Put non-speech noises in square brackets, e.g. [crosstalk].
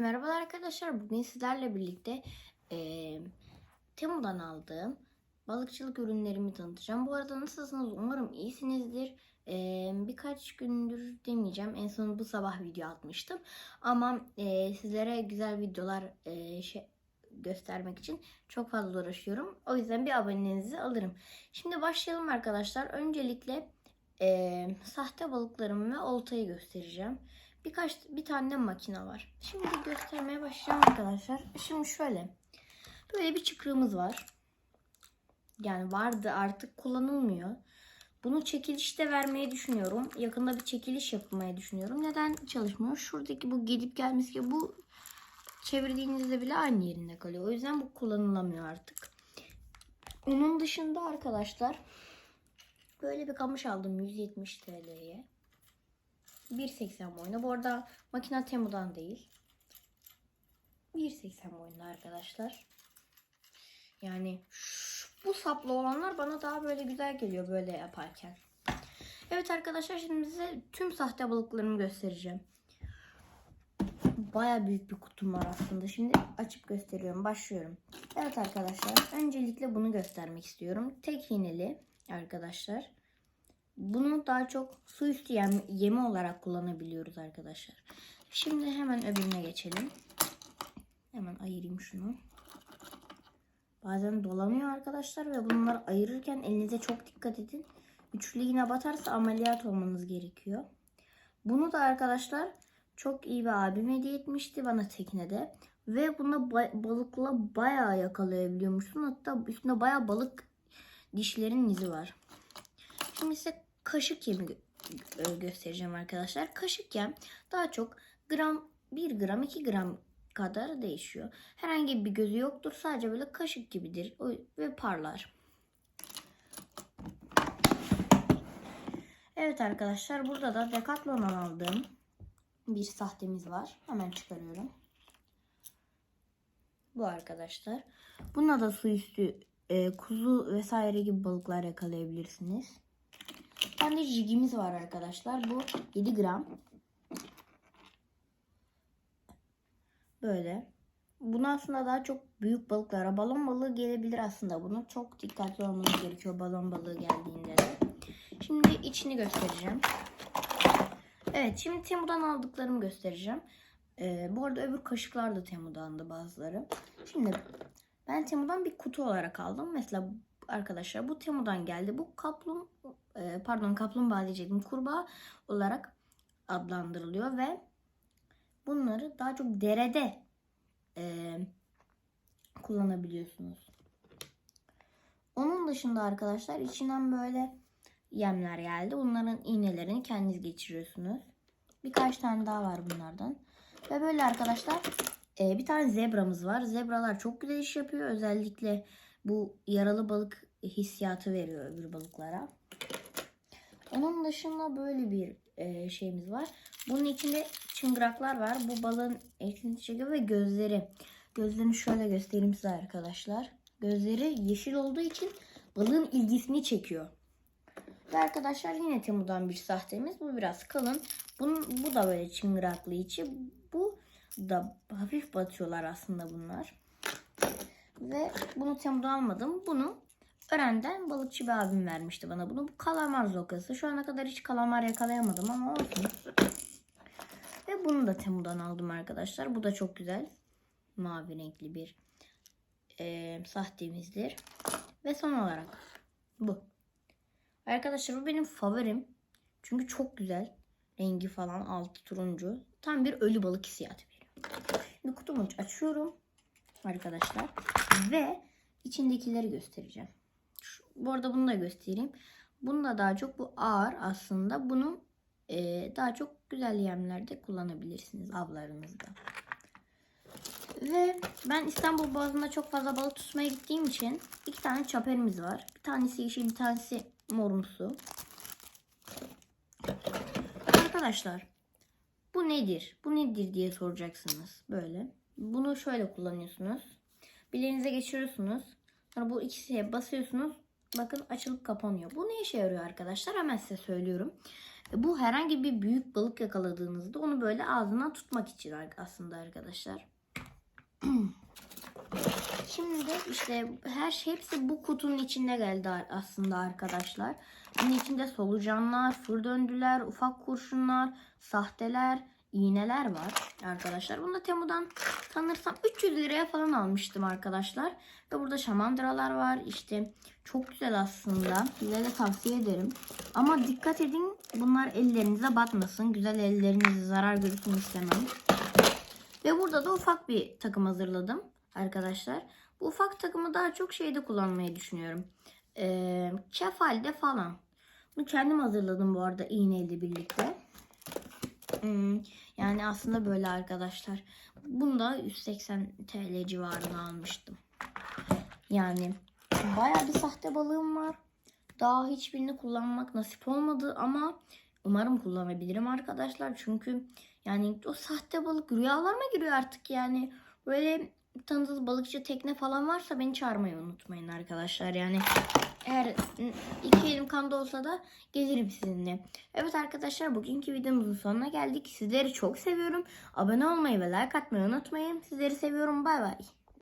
Merhabalar arkadaşlar. Bugün sizlerle birlikte eee Temu'dan aldığım balıkçılık ürünlerimi tanıtacağım. Bu arada nasılsınız? Umarım iyisinizdir. Eee, birkaç gündür demeyeceğim. En son bu sabah video atmıştım. Ama eee, sizlere güzel videolar eee, şey, göstermek için çok fazla uğraşıyorum. O yüzden bir abonenizi alırım. Şimdi başlayalım arkadaşlar. Öncelikle eee, sahte balıklarımı ve oltayı göstereceğim. Birkaç bir tane makine var. Şimdi göstermeye başlayacağım arkadaşlar. Şimdi şöyle. Böyle bir çıkrığımız var. Yani vardı artık kullanılmıyor. Bunu çekilişte vermeyi düşünüyorum. Yakında bir çekiliş yapmayı düşünüyorum. Neden çalışmıyor? Şuradaki bu gidip gelmesi gibi bu çevirdiğinizde bile aynı yerinde kalıyor. O yüzden bu kullanılamıyor artık. Onun dışında arkadaşlar böyle bir kamış aldım 170 TL'ye. 1.80 boyunda. Bu arada makine Temu'dan değil. 1.80 boyunda arkadaşlar. Yani şu- bu saplı olanlar bana daha böyle güzel geliyor böyle yaparken. Evet arkadaşlar şimdi size tüm sahte balıklarımı göstereceğim. Baya büyük bir kutum var aslında. Şimdi açıp gösteriyorum. Başlıyorum. Evet arkadaşlar. Öncelikle bunu göstermek istiyorum. Tek iğneli arkadaşlar. Bunu daha çok su üstü yem, yemi olarak kullanabiliyoruz arkadaşlar. Şimdi hemen öbürüne geçelim. Hemen ayırayım şunu. Bazen dolanıyor arkadaşlar ve bunları ayırırken elinize çok dikkat edin. Üçlü iğne batarsa ameliyat olmanız gerekiyor. Bunu da arkadaşlar çok iyi bir abim hediye etmişti bana teknede. Ve buna ba- balıkla bayağı yakalayabiliyormuşsun. Hatta üstünde bayağı balık dişlerin izi var. Şimdi size kaşık yemi e, göstereceğim arkadaşlar. Kaşık yem daha çok gram 1 gram 2 gram kadar değişiyor. Herhangi bir gözü yoktur. Sadece böyle kaşık gibidir ve parlar. Evet arkadaşlar burada da Decathlon'dan aldığım bir sahtemiz var. Hemen çıkarıyorum. Bu arkadaşlar. Bununla da su üstü e, kuzu vesaire gibi balıklar yakalayabilirsiniz. Tane jigimiz var arkadaşlar. Bu 7 gram. Böyle. Bunu aslında daha çok büyük balıklara, balon balığı gelebilir aslında. Bunu çok dikkatli olmanız gerekiyor balon balığı geldiğinde de. Şimdi içini göstereceğim. Evet şimdi Temu'dan aldıklarımı göstereceğim. Ee, bu arada öbür kaşıklar da Temu'dandı bazıları. Şimdi ben Temu'dan bir kutu olarak aldım. Mesela arkadaşlar bu Temu'dan geldi. Bu kaplum e, pardon kaplumbağa diyecektim. Kurbağa olarak adlandırılıyor ve bunları daha çok derede e, kullanabiliyorsunuz. Onun dışında arkadaşlar içinden böyle yemler geldi. Bunların iğnelerini kendiniz geçiriyorsunuz. Birkaç tane daha var bunlardan. Ve böyle arkadaşlar e, bir tane zebramız var. Zebralar çok güzel iş yapıyor. Özellikle bu yaralı balık hissiyatı veriyor öbür balıklara. Onun dışında böyle bir e, şeyimiz var. Bunun içinde çıngıraklar var. Bu balığın etini çekiyor ve gözleri. Gözlerini şöyle göstereyim size arkadaşlar. Gözleri yeşil olduğu için balığın ilgisini çekiyor. Ve arkadaşlar yine Temu'dan bir sahtemiz. Bu biraz kalın. Bunun, bu da böyle çıngıraklı içi. Bu da hafif batıyorlar aslında bunlar. Ve bunu Temu'dan almadım. Bunu Ören'den balıkçı bir abim vermişti bana bunu. Bu kalamar zokası. Şu ana kadar hiç kalamar yakalayamadım ama olsun. Ve bunu da Temu'dan aldım arkadaşlar. Bu da çok güzel. Mavi renkli bir e, sahtemizdir. Ve son olarak bu. Arkadaşlar bu benim favorim. Çünkü çok güzel. Rengi falan altı turuncu. Tam bir ölü balık hissiyatı veriyor. Şimdi kutumu açıyorum. Arkadaşlar. Ve içindekileri göstereceğim. Bu arada bunu da göstereyim. Bunu da daha çok bu ağır aslında. Bunu e, daha çok güzel yemlerde kullanabilirsiniz avlarınızda. Ve ben İstanbul Boğazı'nda çok fazla balık tutmaya gittiğim için iki tane çaperimiz var. Bir tanesi yeşil, bir tanesi morumsu. Arkadaşlar bu nedir? Bu nedir diye soracaksınız. Böyle. Bunu şöyle kullanıyorsunuz. Bileğinize geçiriyorsunuz. Sonra bu ikisiye basıyorsunuz. Bakın açılıp kapanıyor. Bu ne işe yarıyor arkadaşlar? Hemen size söylüyorum. E, Bu herhangi bir büyük balık yakaladığınızda onu böyle ağzından tutmak için aslında arkadaşlar. [clears throat] Şimdi işte her şey hepsi bu kutunun içinde geldi aslında arkadaşlar. Bunun içinde solucanlar, fır döndüler, ufak kurşunlar, sahteler, iğneler var arkadaşlar. Bunu da Temu'dan sanırsam 300 liraya falan almıştım arkadaşlar. Ve burada şamandıralar var. İşte çok güzel aslında. Size de tavsiye ederim. Ama dikkat edin bunlar ellerinize batmasın. Güzel ellerinize zarar görsün istemem. Ve burada da ufak bir takım hazırladım arkadaşlar. Bu ufak takımı daha çok şeyde kullanmayı düşünüyorum. Ee, kefalde falan. Bunu kendim hazırladım bu arada iğneyle birlikte. Hmm, yani aslında böyle arkadaşlar. Bunu da 180 TL civarına almıştım. Yani bayağı bir sahte balığım var. Daha hiçbirini kullanmak nasip olmadı ama umarım kullanabilirim arkadaşlar. Çünkü yani o sahte balık rüyalarıma giriyor artık yani. Böyle tanıdığınız balıkçı tekne falan varsa beni çağırmayı unutmayın arkadaşlar. Yani eğer iki elim kanda olsa da gelirim sizinle. Evet arkadaşlar bugünkü videomuzun sonuna geldik. Sizleri çok seviyorum. Abone olmayı ve like atmayı unutmayın. Sizleri seviyorum. Bay bay.